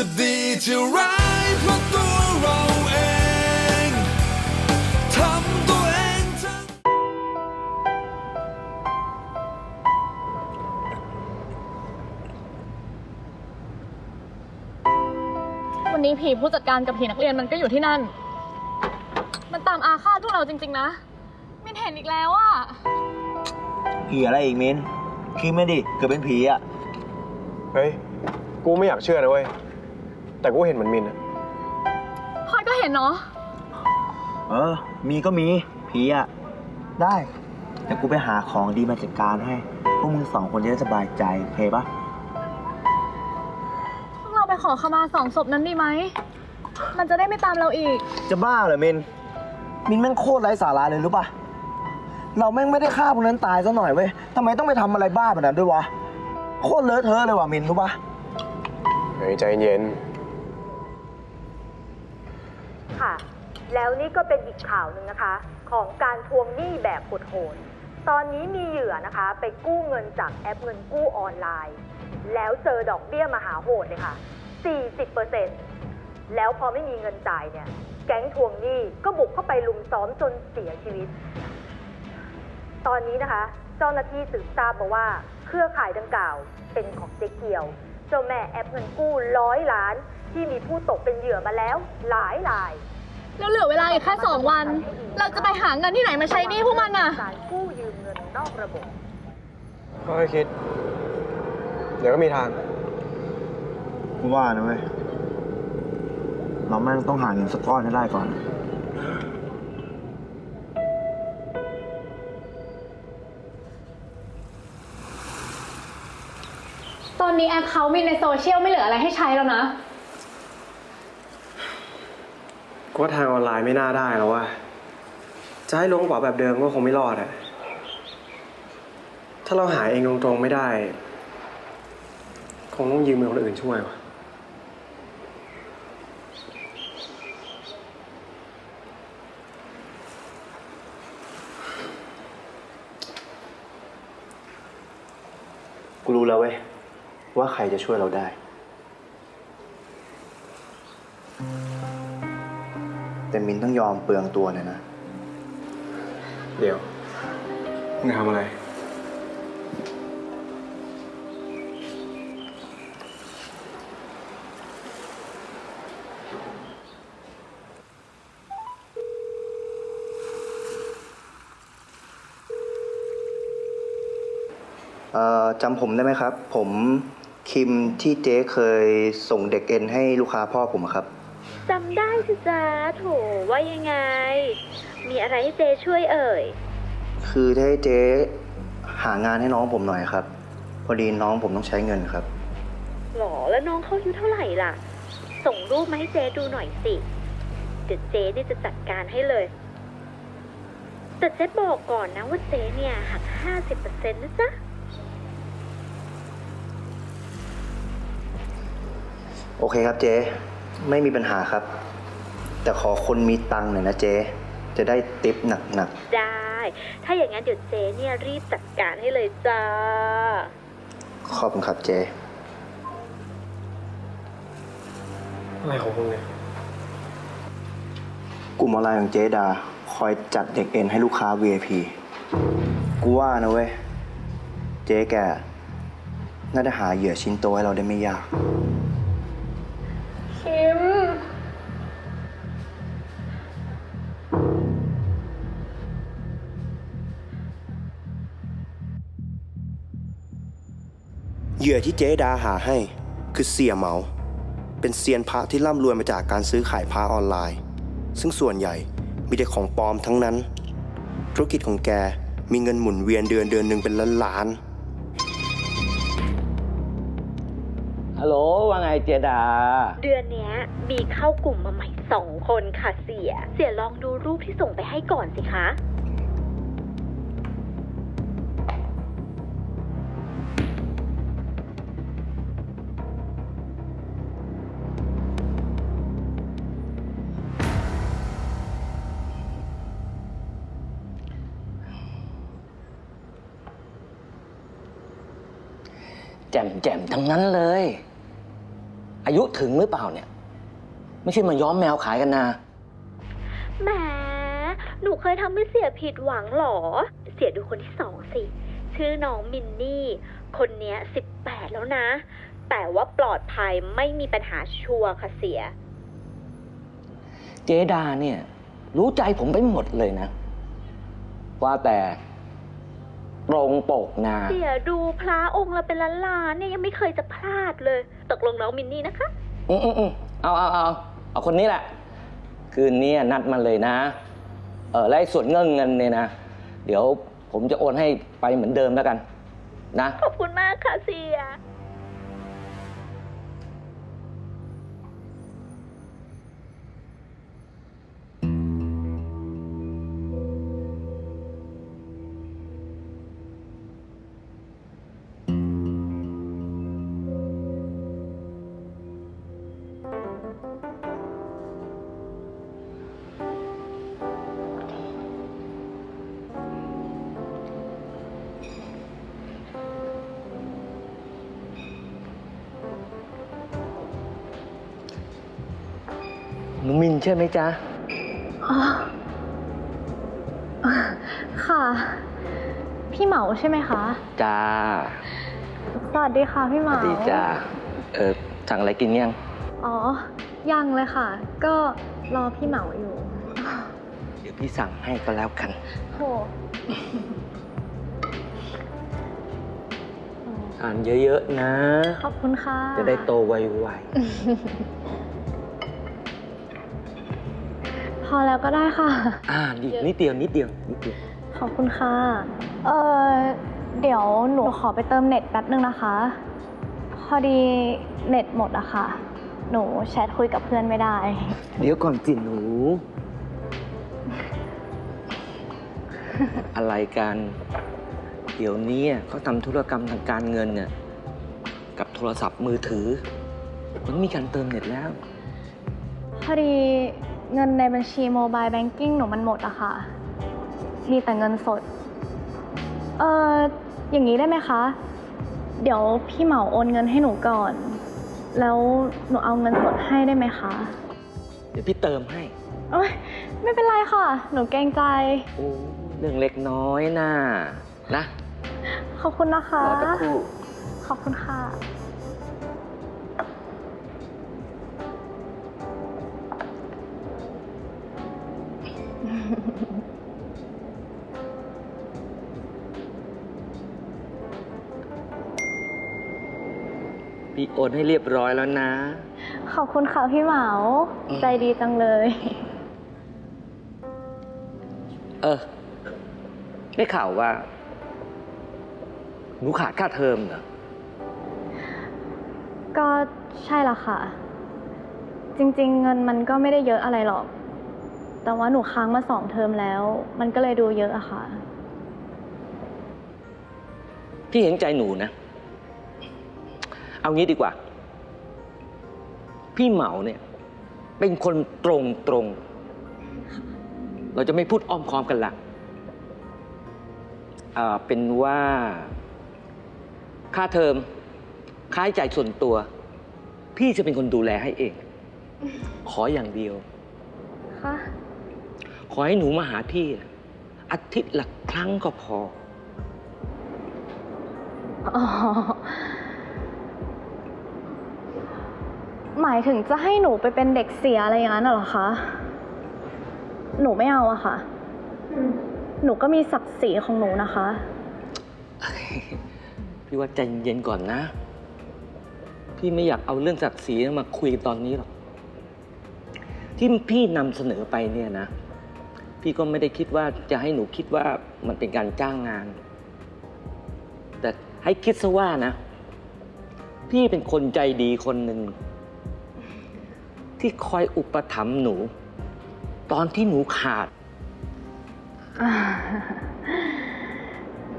จะดีจะร้ายเพราะตัวเราเองทำตัวเองทั้งวันนี้ผีผู้จัดการกับผีนักเรียนมันก็อยู่ที่นั่น มันตามอาฆาตพวกเราจริง ๆ นะ มินเห็นอีกแล้วอะผีอะไรอีกมินคิดไม่ดิ เกิดเป็นผีอะ เฮ้ย กูไม่อยากเชื่อนะเว้ย แต่กูเห็นเหมือนมินอะพลอยก็เห็นเนาะเออ มีก็มี ผีอะ ได้ แต่กูไปหาของดีมาจัดการให้ พวกมึงสองคนจะได้สบายใจโอเคปะพวกเราไปขอขมาสองศพนั้นดีไหม มันจะได้ไม่ตามเราอีก จะบ้าเหรอมิน มินแม่งโคตรไร้สาระเลยรู้ปะเราแม่งไม่ได้ฆ่าพวกนั้นตายซะหน่อยเว้ยทำไมต้องไปทำอะไรบ้าแบบนั้นด้วยวะ โคตรเลอะเทอะเลยว่ะมินรู้ปะเฮ้ยใจเย็น ค่ะ แล้วนี่ก็เป็นอีกข่าวหนึ่งนะคะ ของการทวงหนี้แบบโหดๆตอนนี้มีเหยื่อนะคะ ไปกู้เงินจากแอปเงินกู้ออนไลน์ แล้วเจอดอกเบี้ยมหาโหดเลยค่ะ 40%แล้วพอไม่มีเงินจ่ายเนี่ย แก๊งทวงหนี้ก็บุกเข้าไปลุมซ้อมจนเสียชีวิต ตอนนี้นะคะ เจ้าหน้าที่สืบทราบมาว่าเครือข่ายดังกล่าวเป็นของเจ๊เกียว เจ้าแม่แอปเงินกู้ร้อยล้าน ที่มีผู้ตกเป็นเหยื่อมาแล้วหลายราย แล้วเหลือเวลาอีกแค่สองวัน เราจะไปหาเงินที่ไหนมาใช้หนี้พวกมันอะการกู้ยืมเงินนอกระบบ ก็ให้คิด เดี๋ยวก็มีทางกูว่านะเว้ยเราแม่งต้องหาเงินสักก้อนให้ได้ก่อน ตอนนี้แอปเขามีในโซเชียลไม่เหลืออะไรให้ใช้แล้วนะ ก็ทางออนไลน์ไม่น่าได้แล้วว่าจะให้ลงกระเป๋าแบบเดิมก็คงไม่รอดอะถ้าเราหาเองตรงๆไม่ได้ คงต้องยืมเงินคนอื่นช่วยวะกูรู้แล้วเว้ยว่าใครจะช่วยเราได้ แต่มินต้องยอมเปลืองตัวหน่อยนะ เดี๋ยวมึงทำอะไร เอ่อจำผมได้ไหมครับ ผมคิมที่เจ๊เคยส่งเด็กเอ็นให้ลูกค้าพ่อผมอะครับ จำได้สิจ๊ะโถว่ายังไง มีอะไรให้เจช่วยเอ่ย คือจะให้เจ๊หางานให้น้องผมหน่อยครับ พอดีน้องผมต้องใช้เงินครับ หรอแล้วน้องเขาอายุเท่าไหร่ล่ะ ส่งรูปมาให้เจดูหน่อยสิ เดี๋ยวเจนี่จะจัดการให้เลย แต่เจ๊บอกก่อนนะว่าเจเนี่ยหัก 50%นะจ๊ะ โอเคครับเจ๊ ไม่มีปัญหาครับ แต่ขอคนมีตังค์หน่อยนะเจ๊จะได้ติปหนักได้ ถ้าอย่างนั้นเดี๋ยวเจเนี่ยรีบจัดการให้เลยจ้า ๆขอบคุณครับเจ๊อะไรของมึงเนี่ย กลุ่มออนไลน์ของเจ๊ดา คอยจัดเด็กเอ็นให้ลูกค้า VIP กูว่านะเว้ย เจ๊แกน่าจะหาเหยื่อชิ้นโตให้เราได้ไม่ยาก คิม เหยื่อที่เจ๊ดาหาให้ คือเสียเหมา เป็นเซียนพระที่ร่ำรวยมาจากการซื้อขายพระออนไลน์ ซึ่งส่วนใหญ่มีแต่ของปลอมทั้งนั้น ธุรกิจของแกมีเงินหมุนเวียนเดือนเดือนหนึ่งเป็นล้านล้าน ฮัลโหลว่าไงเจดา เดือนเนี้ยมีเข้ากลุ่มมาใหม่สองคนค่ะเสีย เสียลองดูรูปที่ส่งไปให้ก่อนสิคะ แจ่มแจ่มๆทั้งนั้นเลย อายุถึงหรือเปล่าเนี่ย ไม่ใช่มาย้อมแมวขายกันนะ แหม หนูเคยทำให้เสียผิดหวังเหรอ เสียดูคนที่สองสิ ชื่อน้องมินนี่ คนเนี้ยสิบแปดแล้วนะ แต่ว่าปลอดภัยไม่มีปัญหาชัวร์ค่ะเสีย เจดาเนี่ย รู้ใจผมไปหมดเลยนะ ว่าแต่ตรงปกนาเสียดูพระองค์ละเป็นล้านๆเนี่ยยังไม่เคยจะพลาดเลย ตกลงน้องมินนี่นะคะ อืมอืมอืมเอาเอาเอาเอาคนนี้แหละ คืนนี้นัดมาเลยนะ เออและไอ้ส่วนเงินเงินเนี่ยนะ เดี๋ยวผมจะโอนให้ไปเหมือนเดิมแล้วกัน นะ ขอบคุณมากค่ะเสีย ใช่ไหมจ๊ะอ๋อค่ะ พี่เหมาใช่ไหมคะ จ้าสวัสดีค่ะพี่เหสมาวัสดีจ้าเออสั่งอะไรกินยัง อ๋อ ยังเลยค่ะ ก็รอพี่เหมาอยู่ เดี๋ยวพี่สั่งให้ก็แล้วกันโหทานเยอะๆนะ ขอบคุณค่ะ จะได้โตไว พอแล้วก็ได้ค่ะๆอ่าดีนิดเดียวนิดเดียวนิดเดียวขอบคุณค่ะ เออเดี๋ยวหนูขอไปเติมเน็ตแป๊บนึงนะคะ พอดีเน็ตหมดอะค่ะ หนูแชทคุยกับเพื่อนไม่ได้ เดี๋ยวก่อนสิหนู อะไรกัน เดี๋ยวนี้เขาทำธุรกรรมทางการเงินเนี่ยกับโทรศัพท์มือถือ มันมีการเติมเน็ตแล้ว พอดี เงินในบัญชีโมบายแบงกิ้งหนูมันหมดอะค่ะ มีแต่เงินสด เอออย่างนี้ได้ไหมคะ เดี๋ยวพี่เหมาโอนเงินให้หนูก่อน แล้วหนูเอาเงินสดให้ได้ไหมคะเดี๋ยวพี่เติมให้ โอ๊ยไม่เป็นไรค่ะ หนูเกรงใจ โอ้เรื่องเล็กน้อยน่านะขอบคุณนะคะ รอสักครู่ ขอบคุณค่ะ พี่โอนให้เรียบร้อยแล้วนะ ขอบคุณค่ะพี่เหมาใจดีจังเลย เออ ได้ข่าวว่า หนูขาดค่าเทอมเหรอ ก็ใช่ละค่ะ จริง ๆ เงินมันก็ไม่ได้เยอะอะไรหรอก แต่ว่าหนูค้างมาสองเทอมแล้ว มันก็เลยดูเยอะอะค่ะ พี่เห็นใจหนูนะ เอางี้ดีกว่า พี่เหมาเนี่ย เป็นคนตรงตรงๆเราจะไม่พูดอ้อมค้อมกันละอ่าเป็นว่า ค่าเทอม ค่าใช้จ่ายส่วนตัว พี่จะเป็นคนดูแลให้เอง ขออย่างเดียวค่ะขอให้หนูมาหาพี่ อาทิตย์ละครั้งก็พอ อ๋อ หมายถึงจะให้หนูไปเป็นเด็กเสียอะไรอย่างนั้นเหรอคะ หนูไม่เอาอะค่ะ หนูก็มีศักดิ์ศรีของหนูนะคะ พี่ว่าใจเย็นก่อนนะ พี่ไม่อยากเอาเรื่องศักดิ์ศรีมาคุยกันตอนนี้หรอก ที่พี่นำเสนอไปเนี่ยนะ พี่ก็ไม่ได้คิดว่าจะให้หนูคิดว่ามันเป็นการจ้างงาน แต่ให้คิดซะว่านะ พี่เป็นคนใจดีคนหนึ่ง ที่คอยอุปถัมภ์หนู ตอนที่หนูขาดอ่า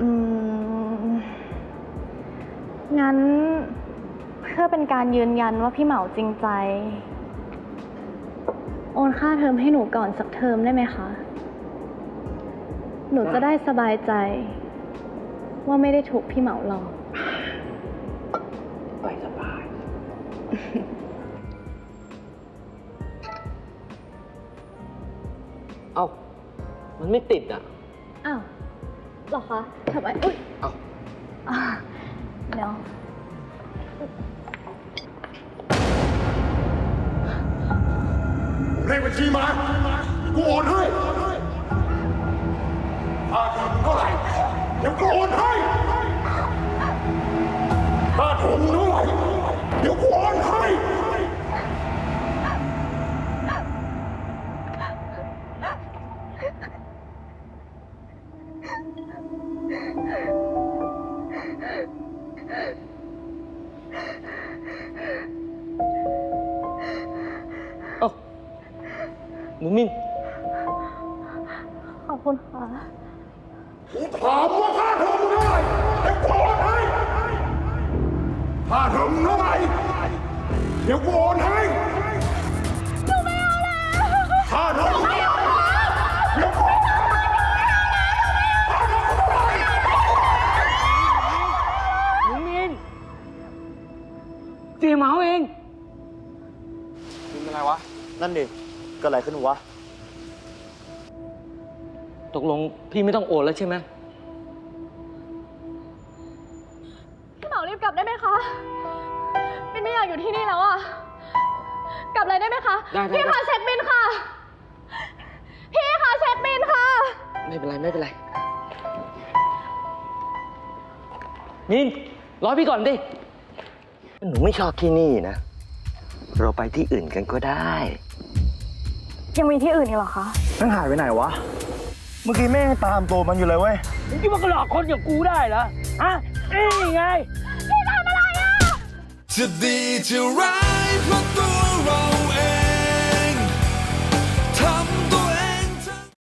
อืมงั้นเพื่อเป็นการยืนยันว่าพี่เหมาจริงใจ โอนค่าเทอมให้หนูก่อนสักเทอมได้ไหมคะ หนูจะได้สบายใจ ว่าไม่ได้ถูกพี่เหมาหลอก ไปสบาย มันไม่ติดอะ อ้าวเหรอคะทำไมอุ้ยเอ้า อ่าเดี๋ยวเลขบัญชีมา กูโอนให้ค่าถุงเท่าไหร่ เดี๋ยวกูโอนให้ค่าถุงเท่าไหร่ เดี๋ยวกู มินขอบคุณค่ะ กูถามว่าค่าเทอมเท่าไหร่เดี๋ยวกูโอนให้ค่าเทอมเท่าไหร่เดี๋ยวกูโอนให้กูไม่เอาแล้วค่าเทอมเท่าไหร่เดี๋ยวกูหนูมินเสียเหมาเองนั่นดิ เกิดอะไรขึ้นวะ ตกลงพี่ไม่ต้องโอนแล้วใช่ไหมพี่เหมารีบกลับได้ไหมคะบินไม่อยากอยู่ที่นี่แล้วอะกลับเลยได้ไหมคะ ได้ได้พี่คะได้เช็คบินค่ะ พี่คะเช็คบินค่ะ ไม่เป็นไรไม่เป็นไร มินรอพี่ก่อนดิ หนูไม่ชอบที่นี่นะ เราไปที่อื่นกันก็ได้ ยังมีที่อื่นอีกเหรอคะ นั่งหายไปไหนวะ เมื่อกี้แม่งตามตัวมันอยู่เลยเว้ย มึงคิดว่าก็หลอกคนอย่างกูได้เหรอฮะนี่ไง จะดีจะร้ายเพราะตัว